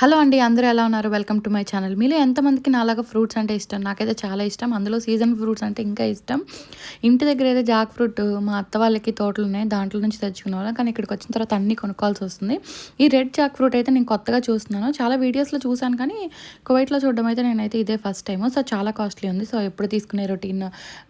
Hello అండి అందరూ ఎలా ఉన్నారు? Welcome to my channel. మీలో ఎంతమందికి నాలాగా ఫ్రూట్స్ అంటే ఇష్టం? నాకైతే చాలా ఇష్టం. అందులో సీజన్ ఫ్రూట్స్ అంటే ఇంకా ఇష్టం. ఇంటి దగ్గర అయితే జాక్ ఫ్రూట్ మా అత్త వాళ్ళకి తోటలు ఉన్నాయి దాంట్లో నుంచి తెచ్చుకునే వాళ్ళం. కానీ ఇక్కడికి వచ్చిన తర్వాత అన్ని కొనుక్కోవాల్సి వస్తుంది. ఈ రెడ్ జాక్ ఫ్రూట్ అయితే నేను కొత్తగా చూస్తున్నాను. చాలా వీడియోస్లో చూశాను కానీ కువైట్లో చూడడం అయితే నేనైతే ఇదే ఫస్ట్ టైం సో చాలా కాస్ట్లీ ఉంది. సో ఎప్పుడు తీసుకునే రొటీన్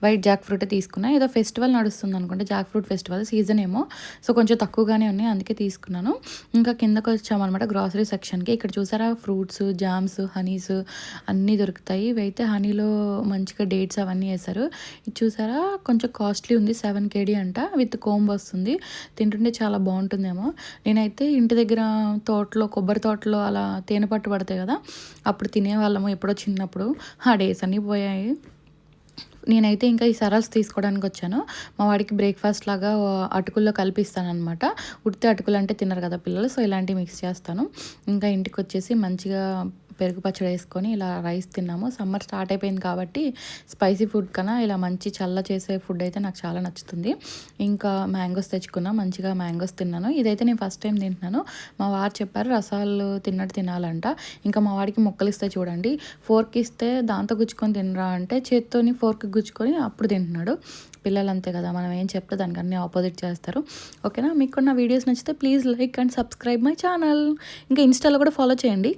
వైట్ జాక్ ఫ్రూట్ తీసుకున్నా. ఏదో ఫెస్టివల్ నడుస్తుంది అనుకుంటే జాక్ ఫ్రూట్ ఫెస్టివల్ సీజన్ ఏమో. సో కొంచెం తక్కువగానే ఉన్నాయి అందుకే తీసుకున్నాను. ఇంకా కిందకు వచ్చామన్నమాట గ్రాసరీ సెక్షన్కి. ఇక్కడ చూసారా? ఫ్రూట్స్ జామ్స్ హనీస్ అన్నీ దొరుకుతాయి. ఇవైతే హనీలో మంచిగా డేట్స్ అవన్నీ వేశారు. ఇది చూసారా? కొంచెం కాస్ట్లీ ఉంది. సెవెన్ కేడీ అంట. విత్ కోంబ్ వస్తుంది. తింటుంటే చాలా బాగుంటుందేమో. నేనైతే ఇంటి దగ్గర తోటలో కొబ్బరి తోటలో అలా తేనె పట్టు పడతాయి కదా అప్పుడు తినేవాళ్ళము ఎప్పుడో చిన్నప్పుడు. ఆ డేస్ అన్నీ పోయాయి. నేనైతే ఇంకా ఈ సరల్స్ తీసుకోవడానికి వచ్చాను. మా వాడికి బ్రేక్ఫాస్ట్ లాగా అటుకుల్లో కల్పిస్తాను అనమాట ఉడితే అటుకులు అంటే తినరు కదా పిల్లలు సో ఇలాంటివి మిక్స్ చేస్తాను. ఇంకా ఇంటికి వచ్చేసి మంచిగా పెరుగు పచ్చడి వేసుకొని ఇలా రైస్ తిన్నాము. సమ్మర్ స్టార్ట్ అయిపోయింది కాబట్టి స్పైసీ ఫుడ్ కన్నా ఇలా మంచి చల్ల చేసే ఫుడ్ అయితే నాకు చాలా నచ్చుతుంది. ఇంకా మ్యాంగోస్ తెచ్చుకున్నా మంచిగా మ్యాంగోస్ తిన్నాను. ఇదైతే నేను ఫస్ట్ టైం తింటున్నాను. మా వారు చెప్పారు రసాలు తిన్నట్టు తినాలంట. ఇంకా మా వాడికి మొక్కలు ఇస్తే చూడండి. ఫోర్క్ ఇస్తే దాంతో గుచ్చుకొని తినరా అంటే చేత్తోని ఫోర్క్ గుచ్చుకొని అప్పుడు తింటున్నాడు. పిల్లలు అంతే కదా మనం ఏం చెప్తే దానికి ఆపోజిట్ చేస్తారు. ఓకేనా? మీకు నా వీడియోస్ నచ్చితే please like and subscribe my channel. ఇంకా ఇన్స్టాలో కూడా ఫాలో చేయండి.